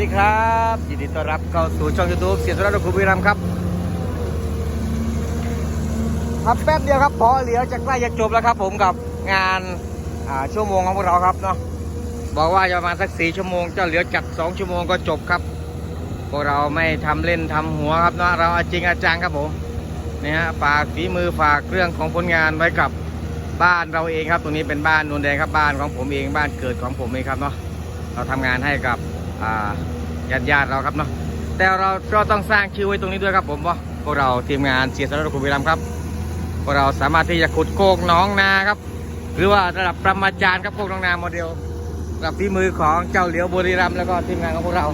ดีครับยินดีต้อนรับเข้าสู่ช่องยูทูบเสียสุรัตน์คุณวิรัมครับครับแป๊บเดียวครับพอเหลียวจะใกล้จะจบแล้วครับ ผมกับงานาชั่วโมงของพวกเราครับเนาะบอกว่าจะประมาณสักสี่ชั่วโมงจ้าเหลียวจัดสองชั่วโมงก็จบครับ พวกเราไม่ทำเล่นทำหัวครับเนาะเราอาจริงอาจังครับผมนี่ฮะฝากฝีมือฝากเรื่องของผลงานไว้กับบ้านเราเองครับ ตรงนี้เป็นบ้านนวลแดงครับบ้านของผมเองบ้านเกิดของผมเองครับเนาะเราทำงานให้กับ ญาติญาติๆเราครับเนาะแต่เราก็ต้องสร้างชื่อไว้ตรงนี้ด้วยครับผมเพราพวกเราทีมงานเสียสละคุณวิรัมครับพวกเราสามารถที่จะขุดโคกน้องนาครับ หรือว่าระดับประมาจารย์ครับโคกน้องนาโมเดลระดับฝีมือของเจ้าเหลียวบุรีรัมแล้วก็ทีมงานของพวกเรา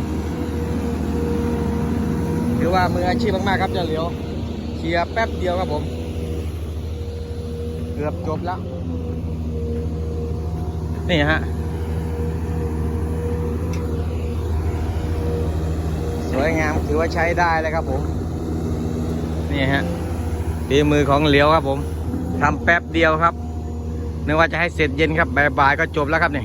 ถือว่ามืออาชีพมากๆครับเจ้าเหลียวเคลียร์แป๊บเดียวครับผม เกือบจบแล้วนี่ฮะ สวยงามถือว่าใช้ได้เลยครับผม นี่ฮะฝีมือของเหลียวครับผมทำแป๊บเดียวครับนึกว่าจะให้เสร็จเย็นครับบ่ายๆก็จบแล้วครับนี่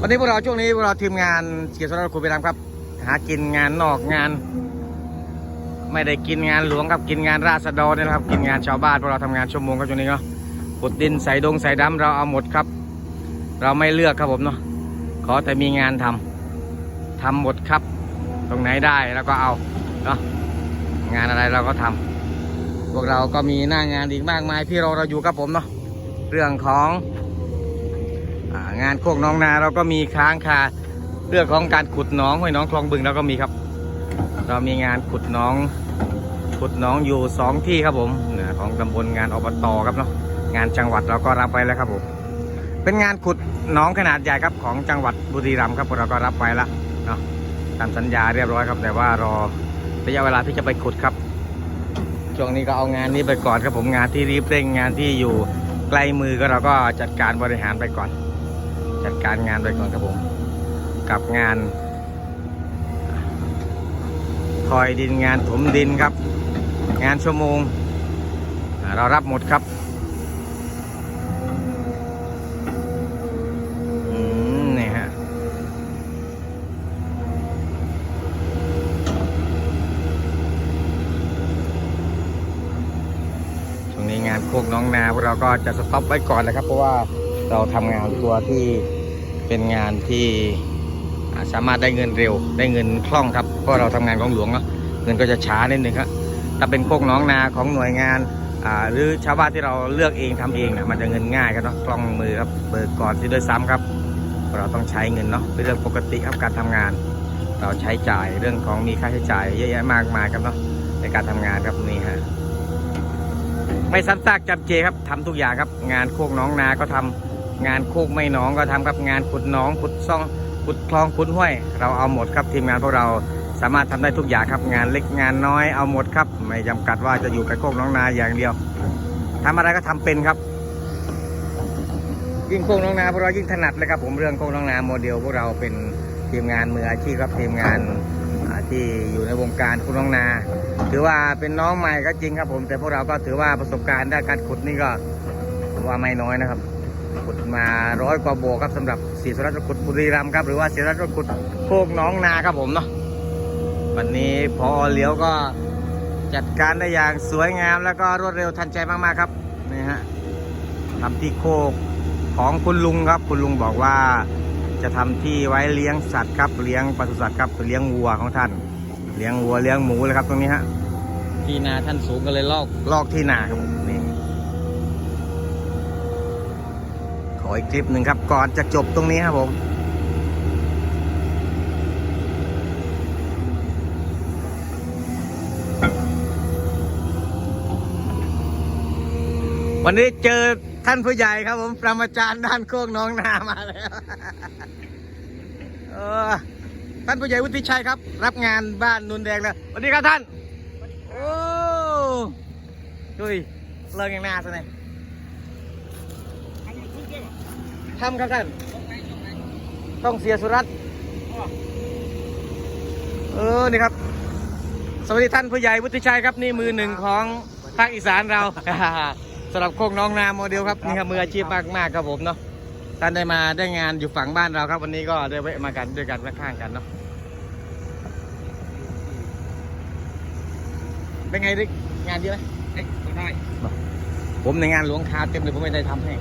อันนี้พวกเราช่วงนี้พวกเราทีมงานเกียรติสรคุณไปทำครับ หากินงานนอกงาน ไม่ได้กินงานหลวงครับกินงานราษฎรนี่แหละครับกินงานชาวบ้านพวกเราทำงานชั่วโมงครับช่วงนี้เนาะขุดดินใส่ดงใส่ดำเราเอาหมดครับ เราไม่เลือกครับผมเนาะ ขอแต่มีงานทำทำหมดครับ ตรงไหนได้แล้วก็เอาเนาะงานอะไรเราก็ทำพวกเราก็มีหน้างานอีกมากมายที่เราเราอยู่ครับผมเนาะเรื่องของงานโคกน้องนาเราก็มีค้างคาเรื่องของการขุดน้องห้วยน้องคลองบึงเราก็มีครับ เรามีงานขุดน้องขุดน้องอยู่สองที่ครับผมของตำบลงานอบตครับเนาะงานจังหวัดเราก็รับไปแล้วครับผม เป็นงานขุดหนองขนาดใหญ่ครับของจังหวัดบุรีรัมย์ครับเราก็รับไปแล้วเนาะตามสัญญาเรียบร้อยครับ แต่ว่ารอระยะเวลาที่จะไปขุดครับช่วงนี้ก็เอางานนี้ไปก่อนครับผมงานที่รีบเร่งงานที่อยู่ใกล้มือก็เราก็จัดการบริหารไปก่อน จัดการงานไปก่อนครับผม กับงานคอยดินงานถมดินครับ งานชั่วโมง เรารับหมดครับอืมนี่ฮะช่ว งนี้งานโคกน้องนาพวกเราก็จะสต็อปไว้ก่อนนะครับ เพราะว่าเราทำงานตัวที่เป็นงานที่สามารถได้เงินเร็ว ได้เงินคล่องครับเพราะเราทำงานของหลวงเนาะเงินก็จะช้านิดนึงครับถ้าเป็นโคกน้องนาของหน่วยงานหรือชาวบ้านที่เราเลือกเองทำเองนี่ยมันจะเงินง่ายครับเนาะคล่องมือครับเบิกก่อนที่ด้วยซ้ำครับ เราต้องใช้เงินเนาะเป็นเรื่องปกติครับการทำงาน เราใช้จ่ายเรื่องของมีค่าใช้จ่ายเยอะแยะมากมายครับเนาะในการทำงานครับนี่ฮะ ไม่ซ้ำซากจำเจครับทำทุกอย่างครับ งานโคกน้องนาก็ทำงานโคกไม่หนองก็ทำครับงานขุดหนองขุดซ่องขุดคลองขุดห้วย เราเอาหมดครับทีมงานพวกเราสามารถทำได้ทุกอย่างครับ งานเล็กงานน้อยเอาหมดครับ ไม่จำกัดว่าจะอยู่กับโคกน้องนาอย่างเดียวทำอะไรก็ทำเป็นครับยิ่งโคกหน้องนาพวกเรายิ่งถนัดเลยครับผมเรื่องโคกหน้องนาโมเดลพวกเราเป็นทีมงานมืออาชีพครับทีมงานอาที่อยู่ในวงการโคกหน้องนา ถือว่าเป็นน้องใหม่ก็จริงครับผม แต่พวกเราก็ถือว่าประสบการณ์ด้านการขุดนี่ก็ว่าไม่น้อยนะครับ ขุดมาร้อยกว่าโบกครับสำหรับศรีสุรัตน์ขุดบุรีรัมย์ครับ หรือว่าศรีสุรัตน์ขุดโคกน้องนาครับผมเนาะวันนี้พอเลี้ยวก็จัดการได้อย่างสวยงาม แล้วก็รวดเร็วทันใจมากๆครับนี่ฮะทำที่โคกของคุณลุงครับ คุณลุงบอกว่าจะทำที่ไว้เลี้ยงสัตว์ครับเลี้ยงปศุสัตว์ครับเลี้ยงวัวของท่าน เลี้ยงวัวเลี้ยงหมูเลยครับตรงนี้ฮะที่นาท่านสูงก็เลยลอกลอกที่นาครับผมนี่ขออีกคลิปหนึ่งครับ ก่อนจะจบตรงนี้ครับผมวันนี้เจอท่านผู้ใหญ่ครับผม ประมาจารย์ด้านโคกน้องนามาแล้วเออ ท่านผู้ใหญ่วุฒิชัยครับ รับงานบ้านนุนแดงแล้วสวัสดีครับท่านโอ้ดุยเลิกอย่างหน้าซะหน่อยทำครับท่านต้องเสียสุรัตเออนี่ครับ สวัสดีท่านผู้ใหญ่วุฒิชัยครับนี่มือหนึ่งของภาคอีสานเราสำหรับโคกน้องนาโมเดลครับนี่ครับมืออาชีพมากมากๆครับผมเนาะ ท่านได้มาได้งานอยู่ฝั่งบ้านเราครับ วันนี้ก็ได้แวะมากันด้วยกันข้างๆกันเนาะเป็นไงดิงานเยอะไหมเอ๊ะก็ได้ผมในงานหลวงคาเต็มเลยผมไม่ได้ทำให้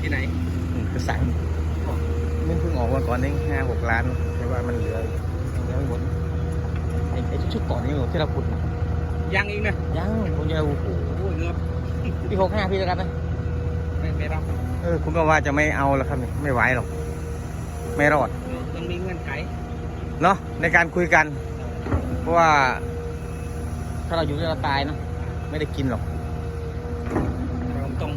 ที่ไหนอืมกระสังมันเพิ่งออกมาก่อนเองห้าหกล้านแต่ว่ามันเหลือยังไม่หมดไอ้ไอ้ชุดก่อนนี้ที่เราขุดนะยังอีกนะยังผมจะโอ้โหโอ้ยเงือบปีหกห้าพี่จะรับไหม ไม่ไม่รับเออคุณก็ว่าจะไม่เอาแล้วครับนี่ไม่ไหวหรอก ไม่รอดต้องมีเงื่อนไขเนาะในการคุยกัน เพราะว่า ถ้าเราอยู่ด้วยเราตายเนาะไม่ได้กินหรอกเราต้อง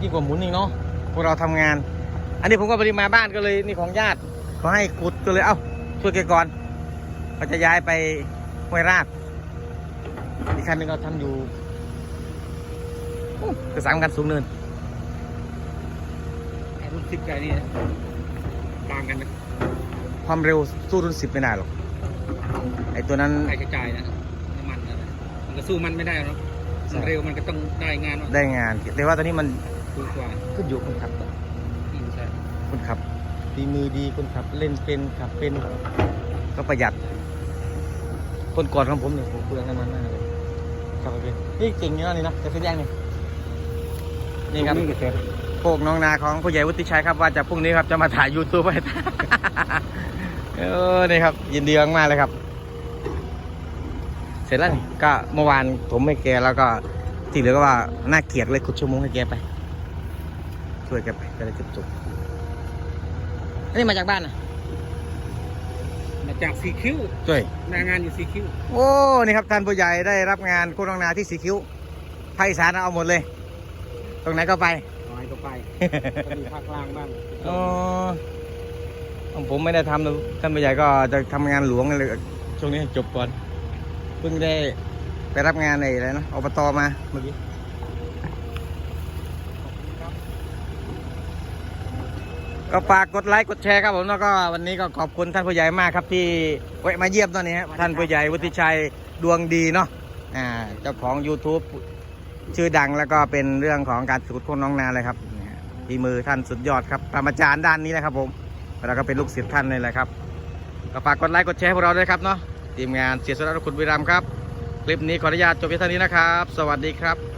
ยิ่งกว่าหมุนอีกเนาะพวกเราทำงาน อันนี้ผมก็ไปมาบ้านก็เลยนี่ของญาติเขาให้ขุดก็เลยเอ้าช่วยแกก่อนเขาจะย้ายไปห้วยราชอีกคันหนึ่งเราทำอยู่ อู้คือสามกันสูงเนินไอ้รุ่นสิบไก่นี่ต่างกันนะความเร็วสู้รุ่นสิบไม่ได้หรอกไอตัวนั้นค่าใช้จ่ายนะน้ำมันนะมันก็สู้มันไม่ได้หรอกใช่มันเร็วมันก็ต้องได้งานเนอะได้งาน แต่ว่าตอนนี้มันถูกกว่าขึ้นอยู่คนขับอืมใช่คนขับดีมือดีคนขับเล่นเป็นขับเป็นก็ประหยัด คนก่อนของผมเนี่ยผมเปลืองน้ำมันมากเลยขับไปเป็นนี่เก่งเนาะนี่นะจะเสร็จยังนี่ นี่ครับนี่ก็เสร็จโคกน้องนาของผู้ใหญ่วุฒิชัยครับว่าจะพรุ่งนี้ครับจะมาถ่ายยูทูบให้เออนี่ครับ ยินดีมากๆเลยครับ เสร็จแล้วนี่ก็เมื่อวานผมให้แกแล้วก็ที่เหลือก็ว่าน่าเกลียดเลยขุดชั่วโมงให้แกไป ช่วยแกไปจะได้จบจบๆอันนี้มาจากบ้านนะมาจากสีคิ้วช่วยหนางานอยู่สีคิ้วโอ้นี่ครับท่านผู้ใหญ่ได้รับงานโคกน้องนาที่สีคิ้วภาคอีสานเอาหมดเลย ตรงไหนก็ไปไปก็ไปก็มีภาคกลางบ้างอ๋อของผมไม่ได้ทำนะท่านผู้ใหญ่ก็จะทำงานหลวงเลยช่วงนี้จบก่อนเพิ่งได้ไปรับงานในอะไรนะอบตมาเมื่อกี้ก็ฝากกดไลค์กดแชร์ครับผมแล้วก็วันนี้ก็ขอบคุณท่านผู้ใหญ่มากครับที่แวะมาเยี่ยมตอนนี้ฮะท่านผู้ใหญ่วุฒิชัยดวงดีเนาะอ่าเจ้าของ YouTube ชื่อดังแล้วก็เป็นเรื่องของการสุดคนน้องนาเลยครับนี่ฮะฝีมือท่านสุดยอดครับปรมาจารย์ด้านนี้นะครับผมแล้วก็เป็นลูกศิษย์ท่านเลยแหละครับก็ฝากกดไลค์กดแชร์พวกเราด้วยครับเนาะทีมงานเสียสละคุณวิรัมครับ คลิปนี้ขออนุญาตจบเพียงเท่านี้นะครับ สวัสดีครับ